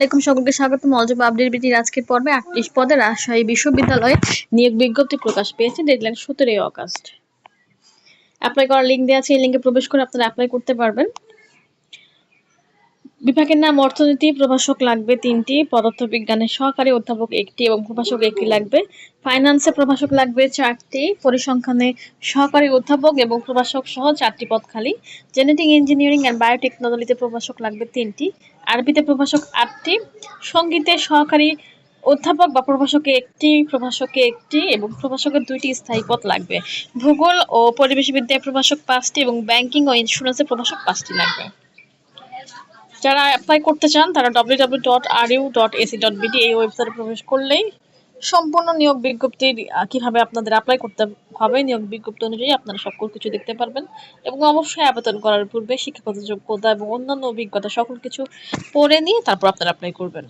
আসসালামাইকুম সকলকে স্বাগতম অলজব আপডেট বিটির আজকের পর্বে আটত্রিশ পদে রাজশাহী বিশ্ববিদ্যালয়ে নিয়োগ বিজ্ঞপ্তি প্রকাশ পেয়েছে ডেডলাইন সতেরোই অগাস্ট। অ্যাপ্লাই করার লিঙ্ক দেওয়া আছে, এই লিঙ্কে প্রবেশ করে আপনারা অ্যাপ্লাই করতে পারবেন। বিভাগের নাম অর্থনীতি, প্রভাষক লাগবে তিনটি, পদার্থবিজ্ঞানের সহকারী অধ্যাপক একটি এবং প্রভাষক একটি লাগবে। ফাইন্যান্সে প্রভাষক লাগবে চারটি, পরিসংখ্যানে সহকারী অধ্যাপক এবং প্রভাষক সহ চারটি পদ খালি। জেনেটিক ইঞ্জিনিয়ারিং অ্যান্ড বায়োটেকনোলজিতে প্রভাষক লাগবে তিনটি। আরবিতে প্রভাষক আটটি, সঙ্গীতে সহকারী অধ্যাপক বা প্রভাষকে একটি প্রভাষকে একটি এবং প্রভাষকের দুইটি স্থায়ী পদ লাগবে। ভূগোল ও পরিবেশ বিদ্যায় প্রভাষক পাঁচটি এবং ব্যাংকিং ও ইন্স্যুরেন্সের প্রভাষক পাঁচটি লাগবে। যারা অ্যাপ্লাই করতে চান তারা W W dot R U dot AC dot BD এই ওয়েবসাইটে প্রবেশ করলেই সম্পূর্ণ নিয়োগ বিজ্ঞপ্তির কীভাবে আপনাদের অ্যাপ্লাই করতে হবে, নিয়োগ বিজ্ঞপ্তি অনুযায়ী আপনারা সকল কিছু দেখতে পারবেন এবং অবশ্যই আবেদন করার পূর্বে শিক্ষাগত যোগ্যতা এবং অন্যান্য অভিজ্ঞতা সকল কিছু পড়ে নিয়ে তারপর আপনারা অ্যাপ্লাই করবেন।